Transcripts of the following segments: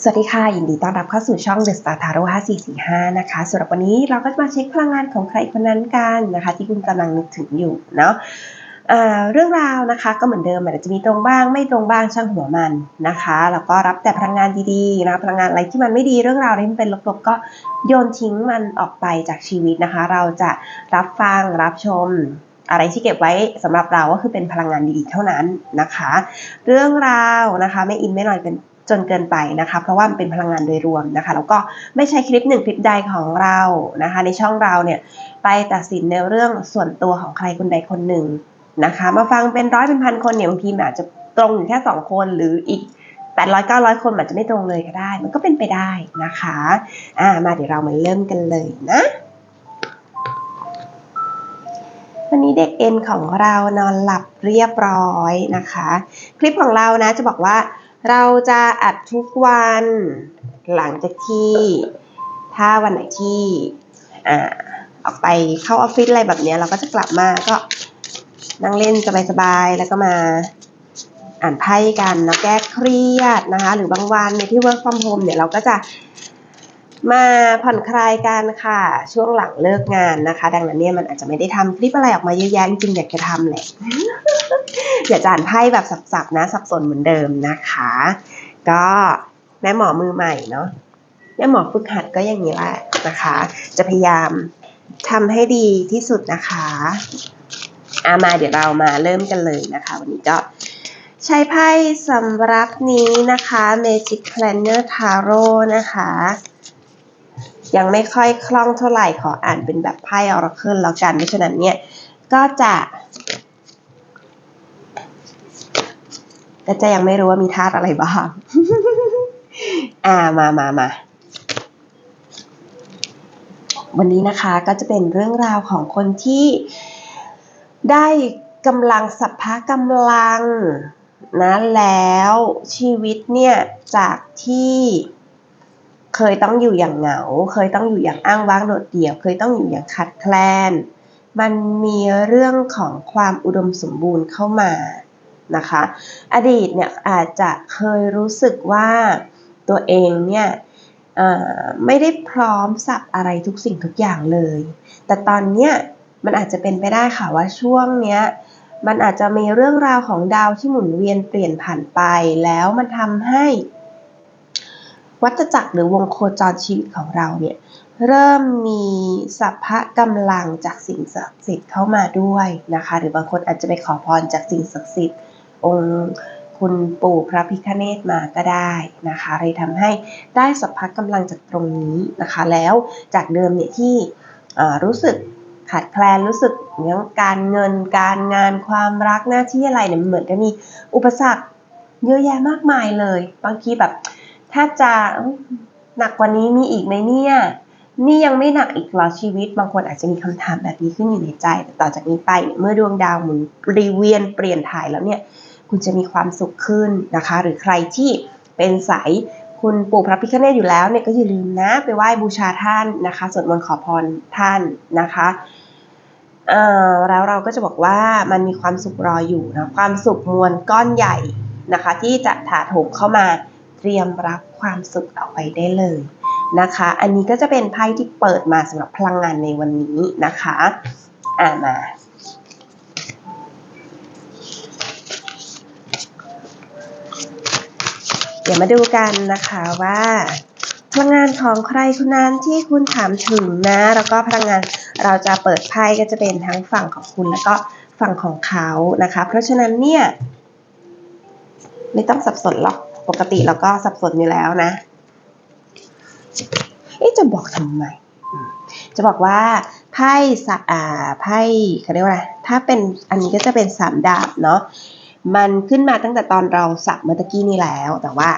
สวัสดีค่ะ ยินดีต้อนรับเข้าสู่ช่อง The Star Tarot 5445 นะคะสำหรับวันนี้เราก็จะมาเช็คพลังงานของใครคนนั้นกันนะคะ ที่คุณกำลังนึกถึงอยู่เนาะเรื่องราวนะคะก็เหมือนเดิมอาจจะมีตรงบ้างไม่ตรงบ้างช่างหัวมันนะคะแล้วก็รับแต่พลังงานดีๆนะพลังงานอะไรที่มันไม่ดีเรื่องราวที่มันเป็นลบๆก็โยนทิ้งมันออกไปจากชีวิตนะคะ เราจะรับฟังรับชมอะไรที่เก็บไว้สำหรับเราก็คือเป็นพลังงานดีๆเท่านั้นนะคะ เรื่องราวนะคะไม่อินไม่หน่อยเป็น จนเกินไปนะคะ เพราะว่ามันเป็นพลังงานโดยรวมนะคะ แล้วก็ไม่ใช่คลิปหนึ่งคลิปใดของเรานะคะ ในช่องเราเนี่ยไปตัดสินในเรื่องส่วนตัวของใครคนใดคนหนึ่งนะคะ มาฟังเป็นร้อยเป็นพันคนเนี่ยบางทีอาจจะตรงอยู่แค่สองคนหรืออีกแปดร้อยเก้าร้อยคนอาจจะไม่ตรงเลยก็ได้ มันก็เป็นไปได้นะคะอ่ามาเดี๋ยวเรามาเริ่มกันเลยนะ วันนี้เด็กเอ็นของเรานอนหลับเรียบร้อยนะคะ คลิปของเรานะจะบอกว่า เราจะอัดทุกวัน หลังจากที่ ถ้าวันไหนที่อ่าออกไปเข้าออฟฟิศอะไรแบบเนี้ยเราก็จะกลับมาก็นั่งเล่นสบายๆแล้วก็มาอ่านไพ่กันแล้วแก้เครียดนะคะ หรือบางวันในที่ work from home เนี่ยเราก็จะ มาผ่อนคลายกันค่ะ ช่วงหลังเลิกงานนะคะ ดังนั้นเนี่ยมันอาจจะไม่ได้ทำคลิปอะไรออกมาเยอะแยะจริงๆอยากจะทำแหละอย่าจานไพ่แบบสับๆนะสับสนเหมือนเดิมนะคะ ก็แม่หมอมือใหม่เนาะแม่หมอฝึกหัดก็อย่างนี้แหละนะคะ จะพยายามทำให้ดีที่สุดนะคะอามาเดี๋ยวเรามาเริ่มกันเลยนะคะ วันนี้ก็ใช้ไพ่สำรับนี้นะคะ Magic Planner Tarot นะคะ ยังไม่ค่อยคล่องเท่าไหร่ขออ่านเป็นแบบไพ่ Oracle แล้วกันเพราะฉะนั้นเนี่ยก็จะก็จะยังไม่รู้ว่ามีธาตุอะไรบ้าง อ่ามามามา วันนี้นะคะก็จะเป็นเรื่องราวของคนที่ได้กำลังสัพพะกำลังนะแล้วชีวิตเนี่ยจากที่ เคยต้องอยู่อย่างเหงา เคยต้องอยู่อย่างอ้างว้างโดดเดี่ยว เคยต้องอยู่อย่างขัดแคลน มันมีเรื่องของความอุดมสมบูรณ์เข้ามานะคะ อดีตเนี่ยอาจจะเคยรู้สึกว่าตัวเองเนี่ยไม่ได้พร้อมสับอะไรทุกสิ่งทุกอย่างเลย แต่ตอนเนี้ยมันอาจจะเป็นไปได้ค่ะว่าช่วงเนี้ยมันอาจจะมีเรื่องราวของดาวที่หมุนเวียนเปลี่ยนผ่านไป แล้วมันทำให้ วัฏจักรหรือวงโคจรชีวิตของเราเนี่ยเริ่มมีสัพพะกำลังจากสิ่งศักดิ์สิทธิ์เข้ามาด้วยนะคะ หรือบางคนอาจจะไปขอพรจากสิ่งศักดิ์สิทธิ์ องค์คุณปู่พระพิฆเนศมาก็ได้นะคะเลยทำให้ได้สัพพะกำลังจากตรงนี้นะคะ แล้วจากเดิมเนี่ยที่รู้สึกขาดแคลนรู้สึกเรื่องการเงินการงานความรักหน้าที่อะไรเนี่ยเหมือนจะมีอุปสรรคเยอะแยะมากมายเลย บางทีแบบ ถ้าจะหนักกว่านี้มีอีกไหมเนี่ย นี่ยังไม่หนักอีกหรอชีวิต บางคนอาจจะมีคำถามแบบนี้ขึ้นอยู่ในใจ แต่ต่อจากนี้ไปเมื่อดวงดาวหมุนรีเวียนเปลี่ยนถ่ายแล้วเนี่ย คุณจะมีความสุขขึ้นนะคะ หรือใครที่เป็นสายคุณปู่พระพิฆเนศอยู่แล้วเนี่ยก็อย่าลืมนะ ไปไหว้บูชาท่านนะคะสวดมนต์ขอพรท่านนะคะแล้วเราก็จะบอกว่ามันมีความสุขรออยู่นะความสุขมวลก้อนใหญ่นะคะ ที่จะถาโถมเข้ามา เตรียมรับความสุขเอาไว้ได้เลยนะคะ อันนี้ก็จะเป็นไพ่ที่เปิดมาสำหรับพลังงานในวันนี้นะคะอ่ามาเดี๋ยวมาดูกันนะคะว่าพลังงานของใครคนนั้นที่คุณถามถึงนะ แล้วก็พลังงานเราจะเปิดไพ่ก็จะเป็นทั้งฝั่งของคุณแล้วก็ฝั่งของเขานะคะ เพราะฉะนั้นเนี่ย ไม่ต้องสับสนหรอก ปกติเราก็สับสนอยู่แล้วนะเอ๊ะจะบอกทำไม จะบอกว่าไพ่สัอ่าไพ่เขาเรียกว่าอะไรถ้าเป็นอันนี้ก็จะเป็นสามดาบเนาะมันขึ้นมาตั้งแต่ตอนเราสับเมื่อกี้นี่แล้ว แต่ว่า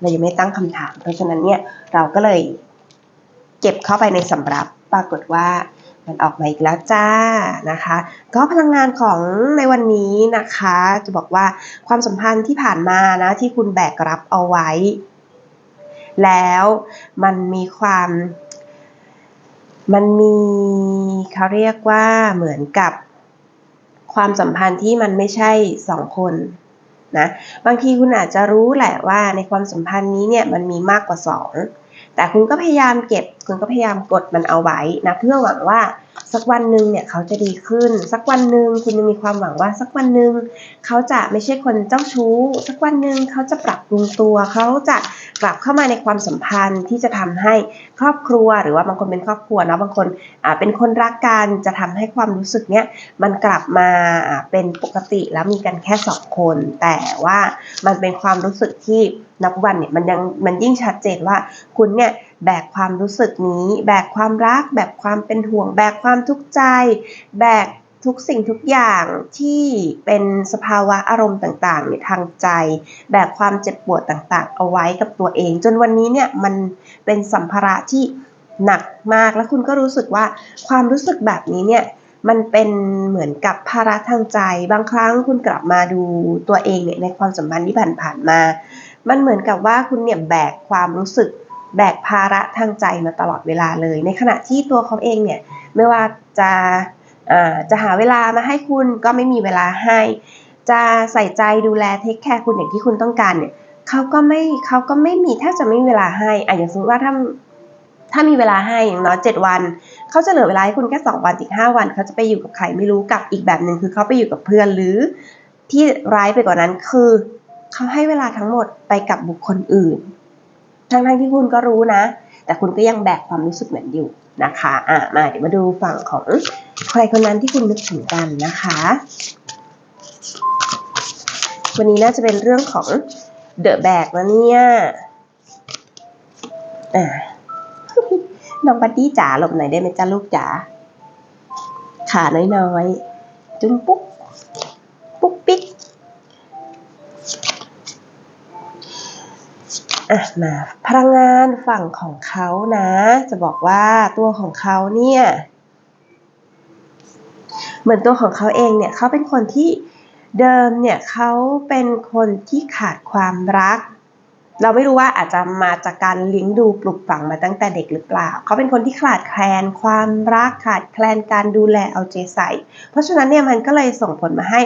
เรายังไม่ตั้งคำถาม เพราะฉะนั้นเนี่ยเราก็เลยเก็บเข้าไปในสำรับปรากฏว่า มันออกมาอีกแล้วจ้านะคะ ก็พลังงานของในวันนี้นะคะ จะบอกว่าความสัมพันธ์ที่ผ่านมานะที่คุณแบกรับเอาไว้ แล้วมันมีความ มันมีเขาเรียกว่าเหมือนกับความสัมพันธ์ที่มันไม่ใช่สองคนนะบางทีคุณอาจจะรู้แหละว่าในความสัมพันธ์นี้เนี่ยมันมีมากกว่าสอง แต่คุณก็พยายามเก็บ คุณก็พยายามกดมันเอาไว้นะเพื่อหวังว่าสักวันหนึ่งเนี่ยเขาจะดีขึ้น สักวันหนึ่งคุณจะมีความหวังว่าสักวันหนึ่งเขาจะไม่ใช่คนเจ้าชู้ สักวันหนึ่งเขาจะปรับปรุงตัว เขาจะ กลับเข้ามาในความสัมพันธ์ที่จะทำให้ครอบครัว หรือว่าบางคนเป็นครอบครัวเนาะบางคนอ่าเป็นคนรักกันจะทำให้ความรู้สึกเนี้ยมันกลับมาอ่าเป็นปกติแล้วมีกันแค่สองคน แต่ว่ามันเป็นความรู้สึกที่นับวันเนี่ยมันยังมันยิ่งชัดเจนว่าคุณเนี่ยแบกความรู้สึกนี้ แบกความรัก แบกความเป็นห่วง แบกความทุกข์ใจ แบก ทุกสิ่งทุกอย่างที่เป็นสภาวะอารมณ์ต่างๆเนี่ยทางใจ แบกความเจ็บปวดต่างๆ เอาไว้กับตัวเอง จนวันนี้เนี่ยมันเป็นสัมภาระที่หนักมากแล้วคุณก็รู้สึกว่าความรู้สึกแบบนี้เนี่ยมันเป็นเหมือนกับภาระทางใจ บางครั้งคุณกลับมาดูตัวเองเนี่ยในความสัมพันธ์ที่ผ่านๆมา มันเหมือนกับว่าคุณเนี่ยแบกความรู้สึก แบกภาระทางใจมาตลอดเวลาเลย ในขณะที่ตัวเขาเองเนี่ยไม่ว่าจะ จะหาเวลามาให้คุณก็ไม่มีเวลาให้ จะใส่ใจดูแลเทคแคร์คุณอย่างที่คุณต้องการเนี่ยเขาก็ไม่เขาก็ไม่มีแทบจะไม่มีเวลาให้อะอย่างสมมติว่าถ้าถ้ามีเวลาให้อย่างน้อยเจ็ดวัน เขาจะเหลือเวลาให้คุณแค่สองวันอีกห้าวัน เขาจะไปอยู่กับใครไม่รู้กับอีกแบบหนึ่งคือเขาไปอยู่กับเพื่อนหรือที่ร้ายไปกว่านั้นคือเขาให้เวลาทั้งหมดไปกับบุคคลอื่น ทั้งๆที่คุณก็รู้นะ แต่คุณก็ยังแบกความรู้สึกเหมือนอยู่นะคะ อะมาเดี๋ยวมาดูฝั่งของ ใครคนนั้นที่คุณนึกถึงกันนะคะ วันนี้น่าจะเป็นเรื่องของเดอะแบกนะเนี่ยอ่าน้องบัดดี้จ๋าหลบหน่อยได้ไหมจ้าลูกจ๋าขาน้อยๆ จุ้มปุ๊กปุ๊กปิ๊กอะมาพลังงานฝั่งของเขานะ จะบอกว่าตัวของเขาเนี่ย เหมือนตัวของเขาเองเนี่ยเขาเป็นคนที่เดิมเนี่ยเขาเป็นคนที่ขาดความรัก เราไม่รู้ว่าอาจจะมาจากการเลี้ยงดูปลูกฝังมาตั้งแต่เด็กหรือเปล่า เขาเป็นคนที่ขาดแคลนความรักขาดแคลนการดูแลเอาใจใส่ เพราะฉะนั้นเนี่ยมันก็เลยส่งผลมาให้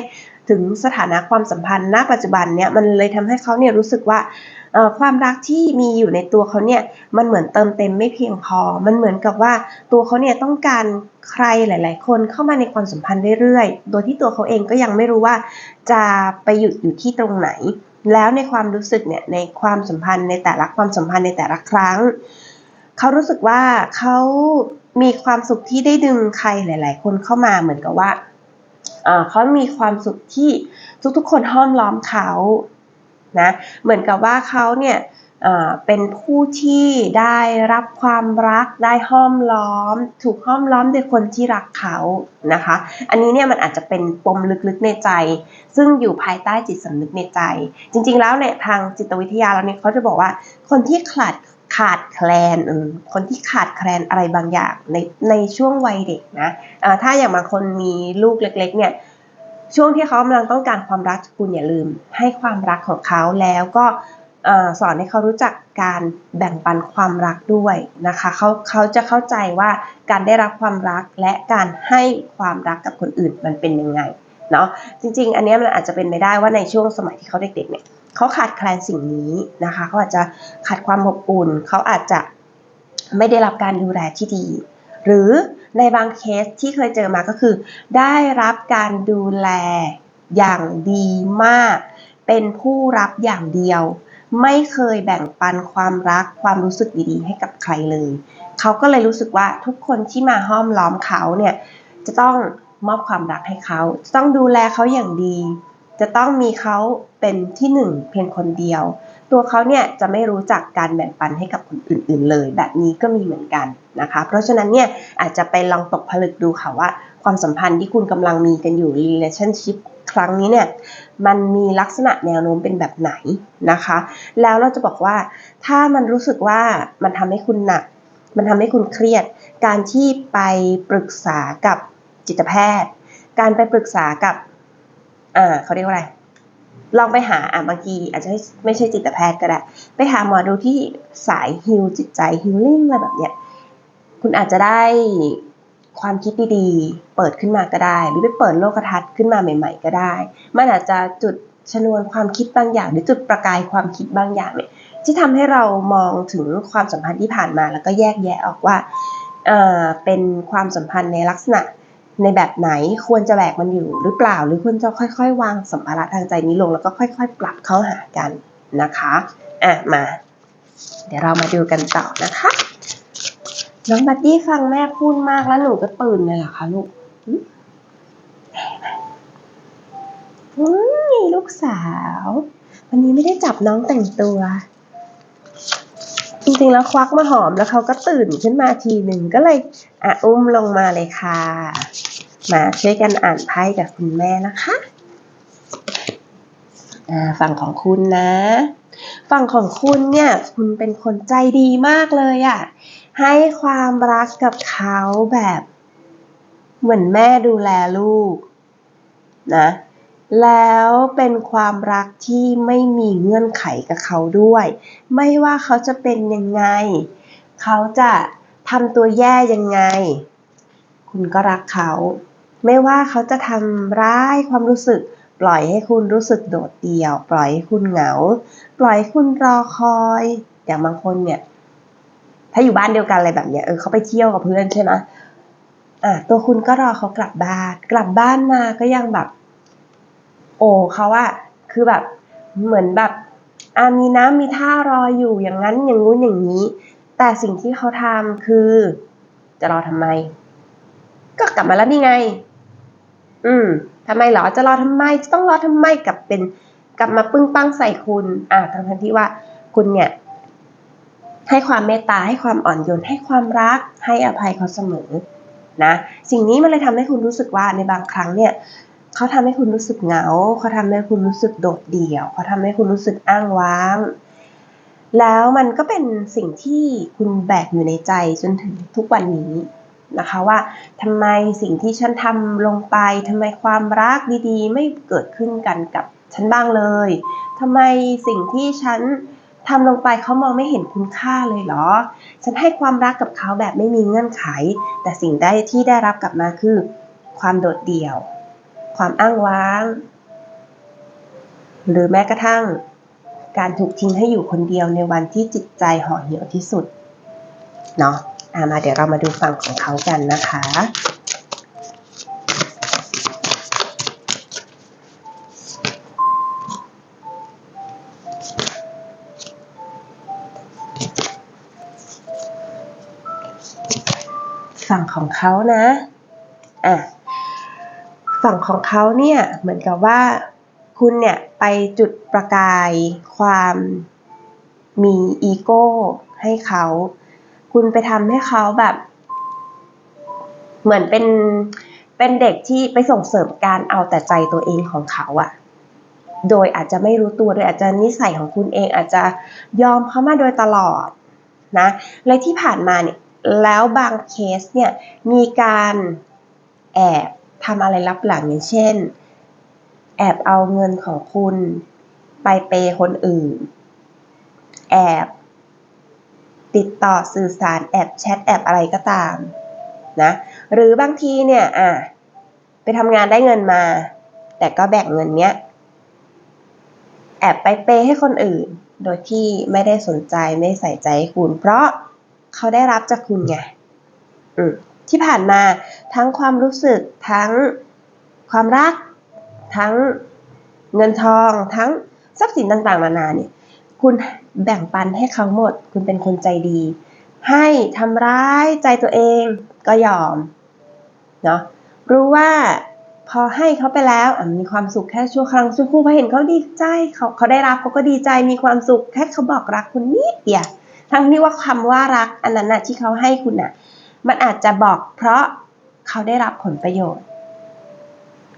ถึงสถานะความสัมพันธ์ณปัจจุบันเนี่ยมันเลยทำให้เขาเนี่ยรู้สึกว่า ความรักที่มีอยู่ในตัวเขาเนี่ยมันเหมือนเติมเต็มไม่เพียงพอ มันเหมือนกับว่าตัวเขาเนี่ยต้องการใครหลาย ๆ คนเข้ามาในความสัมพันธ์เรื่อยๆ โดยที่ตัวเขาเองก็ยังไม่รู้ว่าจะไปหยุดอยู่ที่ตรงไหน แล้วในความรู้สึกเนี่ยในความสัมพันธ์ในแต่ละความสัมพันธ์ในแต่ละครั้ง เขารู้สึกว่าเขามีความสุขที่ได้ดึงใครหลาย ๆ คนเข้ามาเหมือนกับว่าเขามีความสุขที่ทุกๆ คนห้อมล้อมเขา นะเหมือนกับว่าเขาเนี่ยเป็นผู้ที่ได้รับความรักได้ห้อมล้อม ถูกห้อมล้อมโดยคนที่รักเขานะคะ อันนี้เนี่ยมันอาจจะเป็นปมลึกๆในใจ ซึ่งอยู่ภายใต้จิตสำนึกในใจ จริงๆแล้วเนี่ยทางจิตวิทยาแล้วเนี่ยเขาจะบอกว่าคนที่ขาดขาดแคลนคนที่ขาดแคลนอะไรบางอย่างในในช่วงวัยเด็กนะถ้าอย่างบางคนมีลูกเล็กๆเนี่ย ช่วงที่เขากำลังต้องการความรักคุณอย่าลืม ให้ความรักของเขาแล้วก็สอนให้เขารู้จักการแบ่งปันความรักด้วยนะคะเขาเขาจะเข้าใจว่าการได้รับความรักและการให้ความรักกับคนอื่นมันเป็นยังไงเนาะจริง ๆ อันนี้มันอาจจะเป็นไม่ได้ว่าในช่วงสมัยที่เขาเด็กๆเนี่ยเขาขาดแคลนสิ่งนี้นะคะเขาอาจจะขาดความอบอุ่นเขาอาจจะไม่ได้รับการดูแลที่ดี หรือ ในบางเคสที่เคยเจอมาก็คือ ได้รับการดูแลอย่างดีมาก เป็นผู้รับอย่างเดียว ไม่เคยแบ่งปันความรักความรู้สึกดีๆ ให้กับใครเลย เขาก็เลยรู้สึกว่าทุกคนที่มาห้อมล้อมเขาเนี่ยจะต้องมอบความรักให้เขา จะต้องดูแลเขาอย่างดี จะต้องมีเขาเป็นที่หนึ่งเพียงคนเดียว ตัวเขาเนี่ยจะไม่รู้จักการแบ่งปันให้กับคนอื่นๆเลย แบบนี้ก็มีเหมือนกันนะคะ เพราะฉะนั้นเนี่ยอาจจะไปลองตกผลึกดูค่ะว่า ความสัมพันธ์ที่คุณกำลังมีกันอยู่ relationship ครั้งนี้เนี่ยมันมีลักษณะแนวโน้มเป็นแบบไหนนะคะ แล้วเราจะบอกว่าถ้ามันรู้สึกว่ามันทำให้คุณหนัก มันทำให้คุณเครียด การที่ไปปรึกษากับจิตแพทย์ การไปปรึกษากับ อ่าเขาเรียกว่าอะไร ลองไปหาอะบางทีอาจจะไม่ใช่จิตแพทย์ก็ได้ ไปหาหมอดูที่สายฮิลจิตใจฮิลลิ่งอะไรแบบเนี้ย คุณอาจจะได้ความคิดดีๆ เปิดขึ้นมาก็ได้ หรือไปเปิดโลกทัศน์ขึ้นมาใหม่ ๆ ก็ได้ มันอาจจะจุดชนวนความคิดบางอย่าง หรือจุดประกายความคิดบางอย่างเนี่ยที่ทำให้เรามองถึงความสัมพันธ์ที่ผ่านมาแล้วก็แยกแยะออกว่าเอ่อเป็นความสัมพันธ์ในลักษณะ ในแบบไหนควรจะแบกมันอยู่หรือเปล่า หรือควรจะค่อยๆ วางสัมภาระทางใจนี้ลงแล้วก็ค่อยๆ ปรับเข้าหากันนะคะอะมา เดี๋ยวเรามาดูกันต่อนะคะ น้องบัดดี้ฟังแม่พูดมากแล้วหนูก็ตื่นเลยเหรอคะลูกหึอุ้ยลูกสาว วันนี้ไม่ได้จับน้องแต่งตัว จริงๆแล้วควักมาหอมแล้วเขาก็ตื่นขึ้นมาทีหนึ่งก็เลยอะอุ้มลงมาเลยค่ะ มาช่วยกันอ่านไพ่กับคุณแม่นะคะฝั่งของคุณนะ ฝั่งของคุณเนี่ย คุณเป็นคนใจดีมากเลยอะ่ะ ให้ความรักกับเขาแบบ เหมือนแม่ดูแลลูกนะ แล้วเป็นความรักที่ไม่มีเงื่อนไขกับเขาด้วย ไม่ว่าเขาจะเป็นยังไง เขาจะทำตัวแย่ยังไง คุณก็รักเขา ไม่ว่าเขาจะทำร้ายความรู้สึก ปล่อยให้คุณรู้สึกโดดเดี่ยว ปล่อยให้คุณเหงา ปล่อยให้คุณรอคอย อย่างบางคนเนี่ย ถ้าอยู่บ้านเดียวกันอะไรแบบเนี้ยเออเขาไปเที่ยวกับเพื่อนใช่ไหมอะตัวคุณก็รอเขากลับบ้าน กลับบ้านมาก็ยังแบบ โอ้เขาอะคือแบบเหมือนแบบอ่ามีน้ำมีท่ารออยู่อย่างนั้นอย่างงู้นอย่างนี้ แต่สิ่งที่เขาทำคือ จะรอทำไม ก็กลับมาแล้วนี่ไง อืมทำไมเหรอจะรอทำไมจะต้องรอทำไมกลับเป็นกลับมาปึ้งปังใส่คุณ อ่าทั้งทันที่ว่าคุณเนี่ยให้ความเมตตาให้ความอ่อนโยนให้ความรักให้อภัยเขาเสมอนะสิ่งนี้มันเลยทำให้คุณรู้สึกว่าในบางครั้งเนี่ยเขาทำให้คุณรู้สึกเหงาเขาทำให้คุณรู้สึกโดดเดี่ยวเขาทำให้คุณรู้สึกอ้างว้าง แล้วมันก็เป็นสิ่งที่คุณแบกอยู่ในใจจนถึงทุกวันนี้ นะคะว่าทำไมสิ่งที่ฉันทำลงไปทำไมความรักดีๆ ไม่เกิดขึ้นกันกับฉันบ้างเลยทำไมสิ่งที่ฉันทำลงไปเขามองไม่เห็นคุณค่าเลยเหรอ ฉันให้ความรักกับเขาแบบไม่มีเงื่อนไข แต่สิ่งได้ที่ได้รับกลับมาคือ ความโดดเดี่ยว ความอ้างว้าง หรือแม้กระทั่ง การถูกทิ้งให้อยู่คนเดียวในวันที่จิตใจห่อเหี่ยวที่สุด เนาะอะ มาเดี๋ยวเรามาดูฝั่งของเขากันนะคะ ฝั่งของเขานะอะฝั่งของเขาเนี่ยเหมือนกับว่าคุณเนี่ยไปจุดประกายความมีอีโก้ให้เขา คุณไปทำให้เขาแบบ เหมือนเป็นเป็นเด็กที่ไปส่งเสริมการเอาแต่ใจตัวเองของเขาอะโดยอาจจะไม่รู้ตัวโดยอาจจะนิสัยของคุณเองอาจจะยอมเขามาโดยตลอดนะและที่ผ่านมาเนี่ยแล้วบางเคสเนี่ยมีการแอบทำอะไรลับหลังอย่างเช่น แอบเอาเงินของคุณไปเปย์คนอื่น แอบ ติดต่อสื่อสารแอบแชทแอบอะไรก็ตามนะหรือบางทีเนี่ยอะไปทำงานได้เงินมา แต่ก็แบ่งเงินเนี้ยแอบไปเปย์ให้คนอื่น โดยที่ไม่ได้สนใจไม่ใส่ใจคุณ เพราะเขาได้รับจากคุณไงที่ผ่านมาทั้งความรู้สึกทั้งความรัก ทั้งเงินทอง ทั้งทรัพย์สินต่างๆนานาเนี่ย คุณแบ่งปันให้เขาหมด คุณเป็นคนใจดี ให้ทำร้ายใจตัวเองก็ยอมเนาะรู้ว่าพอให้เขาไปแล้วมีความสุขแค่ชั่วครั้งชั่วครู่พอเห็นเขาดีใจเขาเขาได้รับเขาก็ดีใจมีความสุขแค่เขาบอกรักคุณนิดเดียวทั้งที่ว่าคำว่ารักอันนั้นนะที่เขาให้คุณน่ะ มันอาจจะบอกเพราะเขาได้รับผลประโยชน์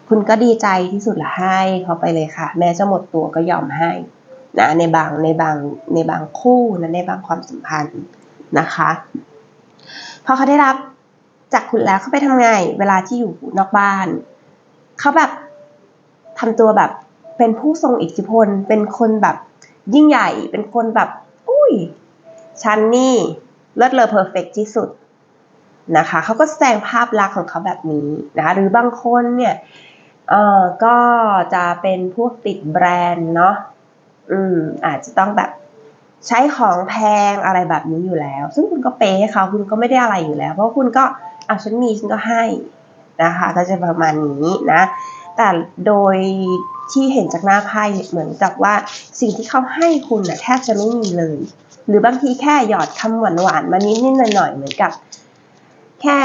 คุณก็ดีใจที่สุดละให้เขาไปเลยค่ะ แม้จะหมดตัวก็ยอมให้ นะในบางในบางในบางคู่นะในบางความสัมพันธ์นะคะพอเขาได้รับจากคุณแล้วเขาไปทำไง เวลาที่อยู่นอกบ้าน เขาแบบทำตัวแบบเป็นผู้ทรงอิทธิพล เป็นคนแบบยิ่งใหญ่ เป็นคนแบบ อุ้ยฉันนี่เลิศเลอเพอร์เฟกที่สุดนะคะเขาก็แสดงภาพลักษณ์ของเขาแบบนี้นะคะหรือบางคนเนี่ยเอ่อก็จะเป็นพวกติดแบรนด์เนาะ อืม อาจจะต้องแบบใช้ของแพงอะไรแบบนี้อยู่แล้ว ซึ่งคุณก็เปย์ให้เขาคุณก็ไม่ได้อะไรอยู่แล้ว เพราะคุณก็อะฉันมีฉันก็ให้นะคะ ก็จะประมาณนี้นะ แต่โดยที่เห็นจากหน้าไพ่เหมือนกับว่าสิ่งที่เขาให้คุณน่ะแทบจะไม่มีเลย หรือบางทีแค่หยอดคำหวานๆมานิดนิดหน่อยเหมือนกับ แค่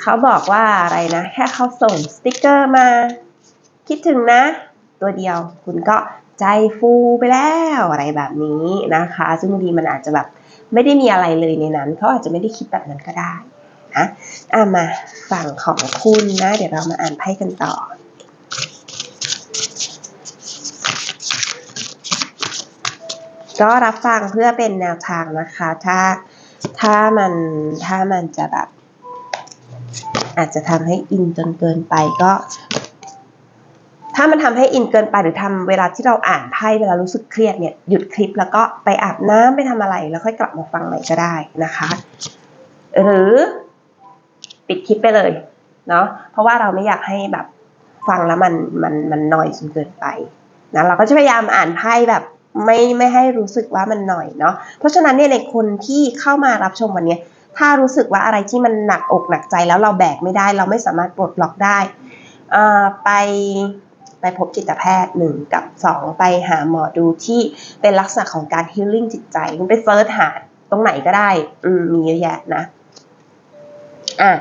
เขาบอกว่าอะไรนะ แค่เขาส่งสติกเกอร์มา คิดถึงนะ ตัวเดียวคุณก็ ใจฟูไปแล้วอะไรแบบนี้นะคะ ซึ่งบางทีมันอาจจะแบบไม่ได้มีอะไรเลยในนั้นเขาอาจจะไม่ได้คิดแบบนั้นก็ได้นะอะมาฝั่งของคุณนะ เดี๋ยวเรามาอ่านไพ่กันต่อก็รับฟังเพื่อเป็นแนวทางนะคะ ถ้าถ้ามันถ้ามันจะแบบอาจจะทำให้อินจนเกินไปก็ ถ้ามันทำให้อินเกินไปหรือทำเวลาที่เราอ่านไพ่เวลารู้สึกเครียดเนี่ยหยุดคลิปแล้วก็ไปอาบน้ำไปทำอะไรแล้วค่อยกลับมาฟังใหม่ก็ได้นะคะ หรือปิดคลิปไปเลยเนาะเพราะว่าเราไม่อยากให้แบบฟังแล้วมันมันมันหน่อยจนเกินไปนะเราก็จะพยายามอ่านไพ่แบบไม่ไม่ให้รู้สึกว่ามันหน่อยเนาะเพราะฉะนั้นเนี่ยในคนที่เข้ามารับชมวันนี้ถ้ารู้สึกว่าอะไรที่มันหนักอกหนักใจแล้วเราแบกไม่ได้ เราไม่สามารถปลดล็อกได้ไป ไปพบจิตแพทย์หนึ่งกับสองไปหาหมอดูที่เป็นลักษณะของการฮีลลิ่งจิตใจคุณไปเซิร์ชหาตรงไหนก็ได้อืมมีเยอะแยะนะอะ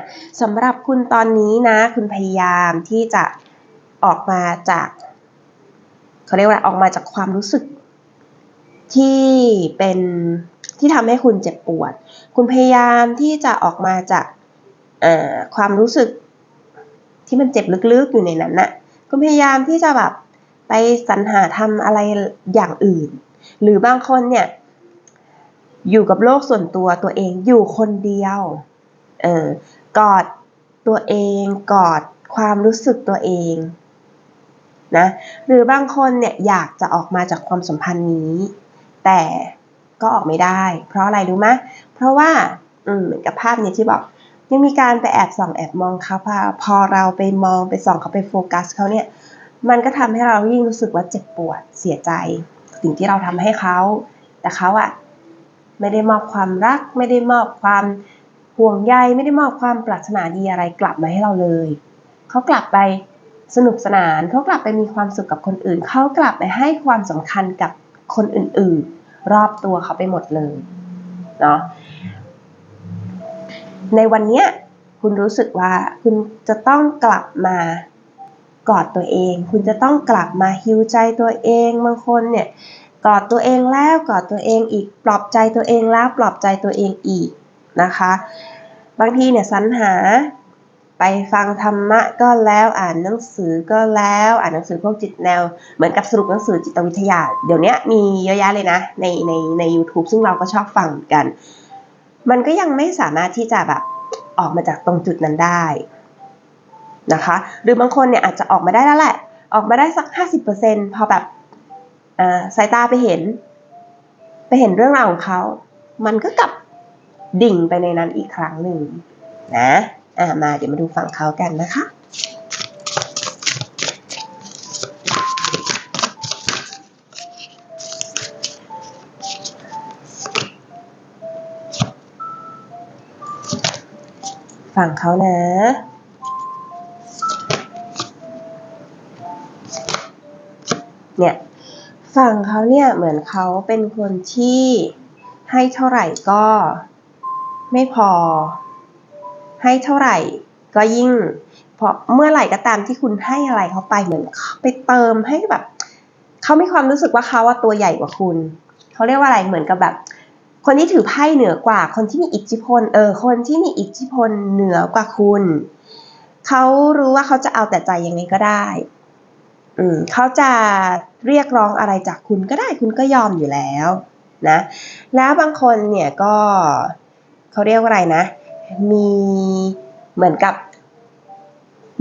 สำหรับคุณตอนนี้นะ คุณพยายามที่จะออกมาจากเขาเรียกว่าออกมาจากความรู้สึก ที่เป็นที่ทำให้คุณเจ็บปวด คุณพยายามที่จะออกมาจากความรู้สึกที่มันเจ็บลึกๆอยู่ในนั้นน่ะ คุณพยายามที่จะแบบไปสรรหาทำอะไรอย่างอื่น หรือบางคนเนี่ย อยู่กับโลกส่วนตัวตัวเองอยู่คนเดียว เออกอดตัวเองกอดความรู้สึกตัวเองนะหรือบางคนเนี่ยอยากจะออกมาจากความสัมพันธ์นี้ แต่ก็ออกไม่ได้ เพราะอะไรรู้ไหมเพราะว่าอืมเหมือนกับภาพเนี้ที่บอก ยังมีการไปแอบส่องแอบมองเขาพอพอเราไปมองไปส่องเขาไปโฟกัสเขาเนี่ยมันก็ทำให้เรายิ่งรู้สึกว่าเจ็บปวดเสียใจ สิ่งที่เราทำให้เขา แต่เขาอะไม่ได้มอบความรัก ไม่ได้มอบความห่วงใยไม่ได้มอบความปรารถนาดีอะไรกลับมาให้เราเลยเขากลับไปสนุกสนานเขากลับไปมีความสุขกับคนอื่นเขากลับไปให้ความสำคัญกับคนอื่นๆ รอบตัวเขาไปหมดเลยเนาะ ในวันเนี้ยคุณรู้สึกว่าคุณจะต้องกลับมากอดตัวเอง คุณจะต้องกลับมาฮิวใจตัวเองบางคนเนี่ยกอดตัวเองแล้วกอดตัวเองอีกปลอบใจตัวเองแล้วปลอบใจตัวเองอีกนะคะ บางทีเนี่ยสรรหาไปฟังธรรมะก็แล้วอ่านหนังสือก็แล้วอ่านหนังสือพวกจิตแนว เหมือนกับสรุปหนังสือจิตวิทยา เดี๋ยวนี้มีเยอะแยะเลยนะในในใน u t u b e ซึ่งเราก็ชอบฟังกัน มันก็ยังไม่สามารถที่จะแบบออกมาจากตรงจุดนั้นได้นะคะ หรือบางคนเนี่ยอาจจะออกมาได้แล้วแหละ ออกมาได้สัก 50%พอแบบสายตาไปเห็น ไปเห็นเรื่องราวของเขา มันก็กลับดิ่งไปในนั้นอีกครั้งหนึ่งนะ อ่ามาเดี๋ยวมาดูฝั่งเขากันนะคะ ฝั่งเขานะ เนี่ยฝั่งเขาเนี่ยเหมือนเขาเป็นคนที่ให้เท่าไหร่ก็ไม่พอ ให้เท่าไหร่ก็ยิ่งเพราะเมื่อไหร่ก็ตามที่คุณให้อะไรเขาไปเหมือนไปเติมให้แบบเขามีความรู้สึกว่าเขาว่าตัวใหญ่กว่าคุณเขาเรียกว่าอะไรเหมือนกับแบบ คนที่ถือไพ่เหนือกว่า คนที่มีอิทธิพล เออ คนที่มีอิทธิพลเหนือกว่าคุณ เขารู้ว่าเขาจะเอาแต่ใจยังไงก็ได้ อืมเขาจะเรียกร้องอะไรจากคุณก็ได้ คุณก็ยอมอยู่แล้วนะ แล้วบางคนเนี่ยก็เขาเรียกว่าอะไรนะ มีเหมือนกับ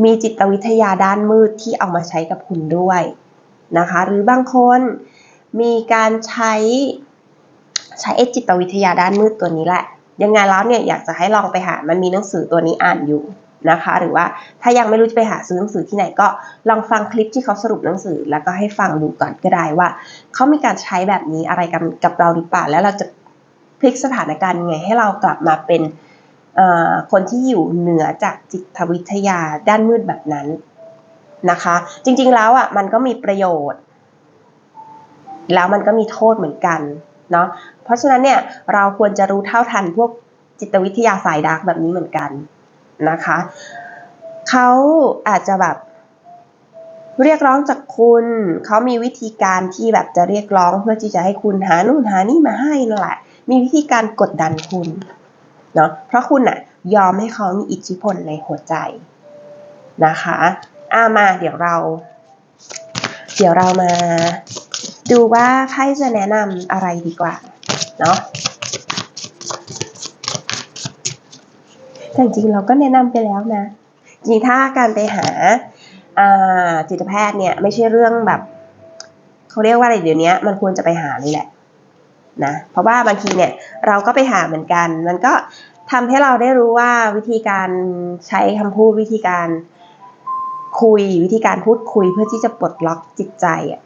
มีจิตวิทยาด้านมืดที่เอามาใช้กับคุณด้วยนะคะ หรือบางคนมีการใช้ ใช้เอจิตวิทยาด้านมืดตัวนี้แหละ ยังไงแล้วเนี่ยอยากจะให้ลองไปหา มันมีหนังสือตัวนี้อ่านอยู่นะคะ หรือว่าถ้ายังไม่รู้จะไปหาซื้อหนังสือที่ไหนก็ลองฟังคลิปที่เขาสรุปหนังสือ แล้วก็ให้ฟังดูก่อนก็ได้ว่าเขามีการใช้แบบนี้อะไรกันกับเราหรือเปล่าแล้วเราจะพลิกสถานการณ์ยังไงให้เรากลับมาเป็นคนที่อยู่เหนือจากจิตวิทยาด้านมืดแบบนั้นนะคะ จริงๆแล้วอะมันก็มีประโยชน์ แล้วมันก็มีโทษเหมือนกันเนาะ เพราะฉะนั้นเนี่ยเราควรจะรู้เท่าทันพวกจิตวิทยาสายดาร์กแบบนี้เหมือนกันนะคะเขาอาจจะแบบเรียกร้องจากคุณ เขามีวิธีการที่แบบจะเรียกร้องเพื่อที่จะให้คุณหานู่นหานี่มาให้นั่นแหละ มีวิธีการกดดันคุณเนาะ เพราะคุณอะยอมให้เขามีอิทธิพลในหัวใจนะคะอามาเดี๋ยวเรา เดี๋ยวเรามา ดูว่าไพ่จะแนะนำอะไรดีกว่า เนาะแต่จริงเราก็แนะนำไปแล้วนะ จริงถ้าการไปหาจิตแพทย์เนี่ยไม่ใช่เรื่องแบบเขาเรียกว่าอะไรเดี๋ยวนี้มันควรจะไปหาเลยแหละนะเพราะว่าบางทีเนี่ยเราก็ไปหาเหมือนกัน มันก็ทำให้เราได้รู้ว่าวิธีการใช้คำพูดวิธีการคุยวิธีการพูดคุยเพื่อที่จะปลดล็อกจิตใจอะ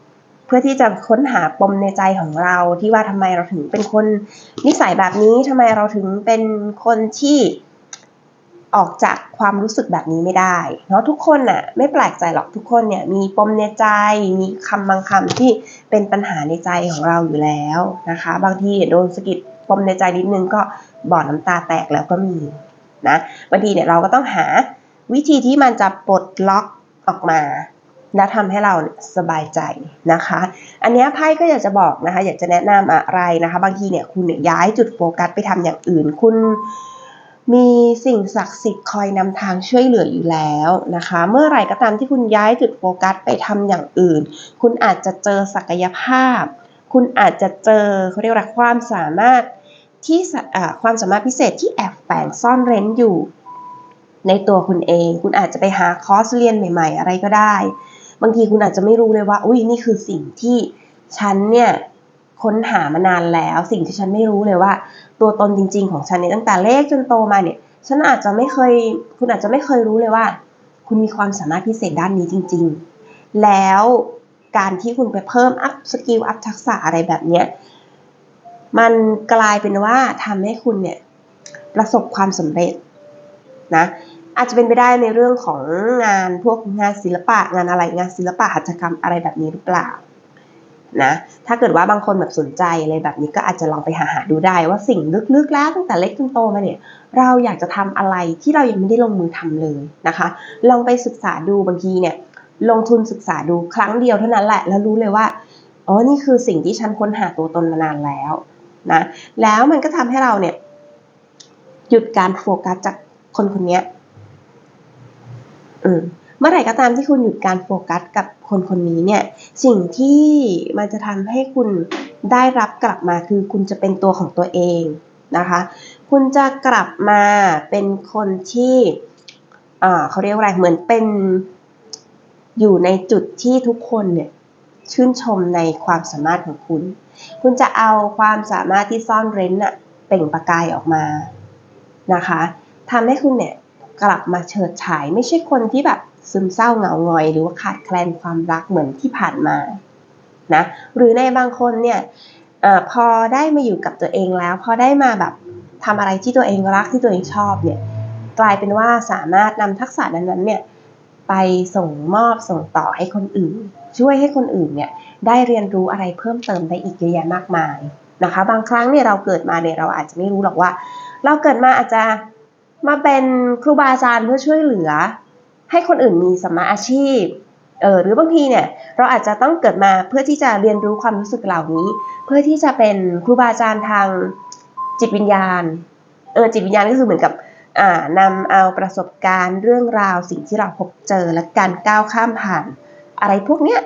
เพื่อที่จะค้นหาปมในใจของเราที่ว่าทำไมเราถึงเป็นคนนิสัยแบบนี้ทำไมเราถึงเป็นคนที่ออกจากความรู้สึกแบบนี้ไม่ได้เนาะทุกคนน่ะไม่แปลกใจหรอกทุกคนเนี่ยมีปมในใจ มีคำบางคำที่เป็นปัญหาในใจของเราอยู่แล้วนะคะ บางทีโดนสะกิดปมในใจนิดนึงก็บ่อน้ำตาแตกแล้วก็มีนะบางทีเนี่ยเราก็ต้องหาวิธีที่มันจะปลดล็อกออกมา และทำให้เราสบายใจนะคะ อันนี้ไพ่ก็อยากจะบอกนะคะ อยากจะแนะนำอะไรนะคะ บางทีเนี่ยคุณเนี่ยย้ายจุดโฟกัสไปทำอย่างอื่น คุณมีสิ่งศักดิ์สิทธิ์คอยนำทางช่วยเหลืออยู่แล้วนะคะ เมื่อไหร่ก็ตามที่คุณย้ายจุดโฟกัสไปทำอย่างอื่น คุณอาจจะเจอศักยภาพ คุณอาจจะเจอเขาเรียกว่าความสามารถที่ความสามารถพิเศษที่แอบแฝงซ่อนเร้นอยู่ในตัวคุณเอง คุณอาจจะไปหาคอร์สเรียนใหม่ ๆ อะไรก็ได้ บางทีคุณอาจจะไม่รู้เลยว่า อุ้ยนี่คือสิ่งที่ฉันเนี่ยค้นหามานานแล้ว สิ่งที่ฉันไม่รู้เลยว่า ตัวตนจริง ๆ ของฉันเนี่ยตั้งแต่เล็กจนโตมาเนี่ย ฉันอาจจะไม่เคย คุณอาจจะไม่เคยรู้เลยว่า คุณมีความสามารถพิเศษด้านนี้จริง ๆ แล้วการที่คุณไปเพิ่มอัพสกิลอัพทักษะอะไรแบบเนี้ยมันกลายเป็นว่าทำให้คุณเนี่ยประสบความสำเร็จนะ อาจจะเป็นไปได้ในเรื่องของงานพวกงานศิลปะงานอะไรงานศิลปะหัตถกรรมอะไรแบบนี้หรือเปล่านะถ้าเกิดว่าบางคนแบบสนใจอะไรแบบนี้ก็อาจจะลองไปหาหาดูได้ว่าสิ่งลึกๆแล้วตั้งแต่เล็กจนโตมาเนี่ย เราอยากจะทำอะไรที่เรายังไม่ได้ลงมือทำเลยนะคะ ลองไปศึกษาดูบางทีเนี่ย ลงทุนศึกษาดูครั้งเดียวเท่านั้นแหละ แล้วรู้เลยว่าอ๋อนี่คือสิ่งที่ฉันค้นหาตัวตนมานานแล้วนะแล้วมันก็ทำให้เราเนี่ย หยุดการโฟกัสจากคนคนนี้ เมื่อไหร่ก็ตามที่คุณหยุดการโฟกัสกับคนคนนี้เนี่ย สิ่งที่มันจะทำให้คุณได้รับกลับมาคือคุณจะเป็นตัวของตัวเองนะคะ คุณจะกลับมาเป็นคนที่อ่าเขาเรียกว่าอะไรเหมือนเป็นอยู่ในจุดที่ทุกคนเนี่ยชื่นชมในความสามารถของคุณ คุณจะเอาความสามารถที่ซ่อนเร้นอะเปล่งประกายออกมานะคะทำให้คุณเนี่ย กลับมาเฉิดฉาย ไม่ใช่คนที่แบบซึมเศร้าเหงาหงอย หรือว่าขาดแคลนความรักเหมือนที่ผ่านมานะหรือในบางคนเนี่ยอพอได้มาอยู่กับตัวเองแล้ว พอได้มาแบบทำอะไรที่ตัวเองรักที่ตัวเองชอบเนี่ยกลายเป็นว่าสามารถนำทักษะนั้นๆเนี่ยไปส่งมอบส่งต่อให้คนอื่น ช่วยให้คนอื่นเนี่ยได้เรียนรู้อะไรเพิ่มเติมได้อีกเยอะแยะมากมายนะคะ บางครั้งเนี่ยเราเกิดมาเนี่ยเราอาจจะไม่รู้หรอกว่า เราเกิดมาอาจจะ มาเป็นครูบาอาจารย์เพื่อช่วยเหลือ ให้คนอื่นมีสัมมาอาชีพเออหรือบางทีเนี่ยเราอาจจะต้องเกิดมาเพื่อที่จะเรียนรู้ความรู้สึกเหล่านี้ เพื่อที่จะเป็นครูบาอาจารย์ทางจิตวิญญาณเออจิตวิญญาณก็คือเหมือนกับอ่านำเอาประสบการณ์เรื่องราวสิ่งที่เราพบเจอและการก้าวข้ามผ่าน อะไรพวกเนี้ย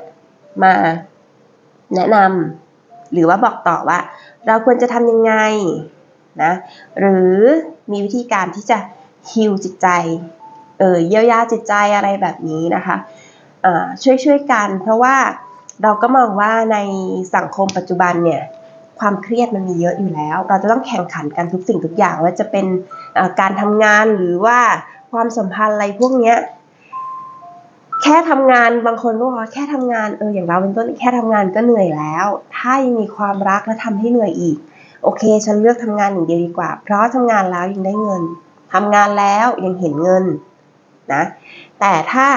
มาแนะนำหรือว่าบอกต่อว่า เราควรจะทำยังไง นะหรือมีวิธีการที่จะฮิลจิตใจเออเยียวยาจิตใจอะไรแบบนี้นะคะช่วยช่วยกัน เพราะว่าเราก็มองว่าในสังคมปัจจุบันเนี่ยความเครียดมันมีเยอะอยู่แล้ว เราจะต้องแข่งขันกันทุกสิ่งทุกอย่างว่าจะเป็นการทำงานหรือว่าความสัมพันธ์อะไรพวกเนี้ยแค่ทำงานบางคนก็บอกแค่ทำงานเอออย่างเราเป็นต้นแค่ทำงานก็เหนื่อยแล้ว ถ้ายังมีความรักแล้วทำให้เหนื่อยอีก โอเค ฉันเลือกทำงานอย่างเดียวดีกว่า เพราะทำงานแล้วยังได้เงินทำงานแล้วยังเห็นเงินนะ แต่ถ้า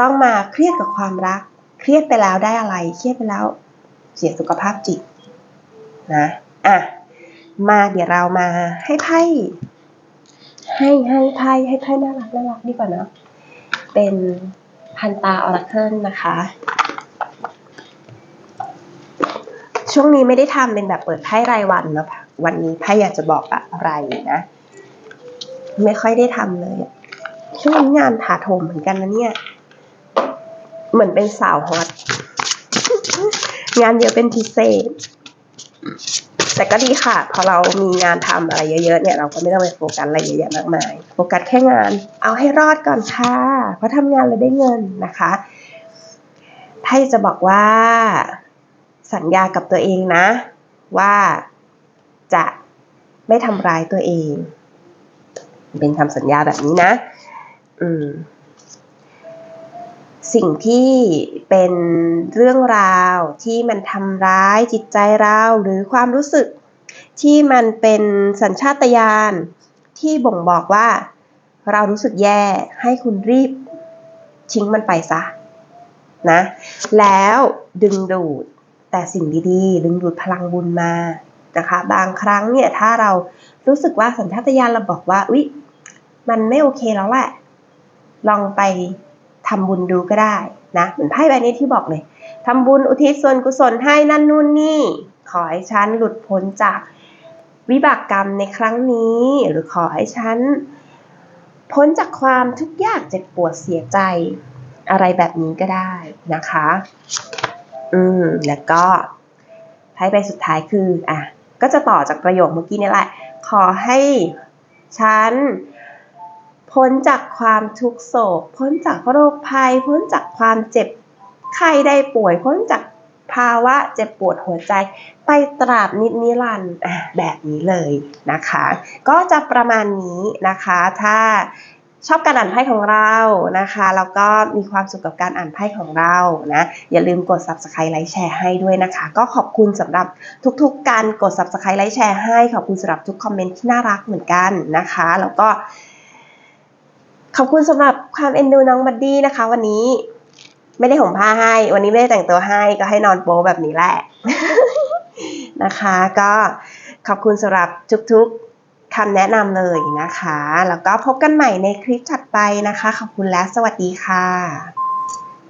ต้องมาเครียดกับความรัก เครียดไปแล้วได้อะไร เครียดไปแล้วเสียสุขภาพจิตนะ อะ มาเดี๋ยวเรามาให้ไพ่ให้ให้ไพ่ให้ไพ่น่ารักน่ารักดีกว่านะ เป็นพันตาออราเคิลนะคะ ช่วงนี้ไม่ได้ทำเป็นแบบเปิดไพ่รายวันนะวันนี้ไพ่อยากจะบอกอะไรนะ ไม่ค่อยได้ทำเลยช่วงนี้งานถาโถมเหมือนกันนะเนี่ย เหมือนเป็นสาวฮอตงานเยอะเป็นพิเศษ แต่ก็ดีค่ะ พอเรามีงานทำอะไรเยอะๆเนี่ยเราก็ไม่ต้องไปโฟกัสอะไรเยอะแยะมากมาย โฟกัสแค่งาน เอาให้รอดก่อนค่ะ เพราะทำงานเราได้เงินนะคะไพ่จะบอกว่า สัญญากับตัวเองนะ ว่าจะไม่ทำร้ายตัวเอง เป็นคำสัญญาแบบนี้นะ อืมสิ่งที่เป็นเรื่องราวที่มันทำร้ายจิตใจเราหรือความรู้สึก ที่มันเป็นสัญชาตญาณที่บ่งบอกว่า เรารู้สึกแย่ให้คุณรีบทิ้งมันไปซะนะ แล้วดึงดูด แต่สิ่งดีๆ ดึงดูดพลังบุญมานะคะบางครั้งเนี่ยถ้าเรารู้สึกว่าสัญชาตญาณเราบอกว่าอุ๊ยมันไม่โอเคแล้วแหละ ลองไปทำบุญดูก็ได้นะเหมือนไพ่ใบนี้ที่บอกเลยทำบุญอุทิศส่วนกุศลให้นั่นนู่นนี่ ขอให้ฉันหลุดพ้นจากวิบากกรรมในครั้งนี้ หรือขอให้ฉันพ้นจากความทุกข์ยากเจ็บปวดเสียใจอะไรแบบนี้ก็ได้นะคะ อืมแล้วก็ไพ่ใบสุดท้ายคืออะก็จะต่อจากประโยคเมื่อกี้นี่แหละ ขอให้ฉันพ้นจากความทุกโศก พ้นจากโรคภัย พ้นจากความเจ็บไข้ได้ป่วย พ้นจากภาวะเจ็บปวดหัวใจ ไปตราบนิดนิรันดร์อะแบบนี้เลยนะคะ ก็จะประมาณนี้นะคะ ถ้า ชอบการอ่านไพ่ของเรานะคะ แล้วก็มีความสุขกับการอ่านไพ่ของเรานะ อย่าลืมกด subscribe ไลค์แชร์ให้ด้วยนะคะ ก็ขอบคุณสำหรับทุกๆ การกด subscribe ไลค์แชร์ให้ ขอบคุณสำหรับทุกคอมเมนต์ที่น่ารักเหมือนกันนะคะ แล้วก็ ขอบคุณสำหรับความเอ็นดูน้องบัดดี้นะคะ วันนี้ไม่ได้ห่มผ้าให้ วันนี้ไม่ได้แต่งตัวให้ ก็ให้นอนโป๊แบบนี้แหละนะคะ ก็ขอบคุณสำหรับทุกๆ คำแนะนำเลยนะคะ แล้วก็พบกันใหม่ในคลิปถัดไปนะคะ ขอบคุณและสวัสดีค่ะ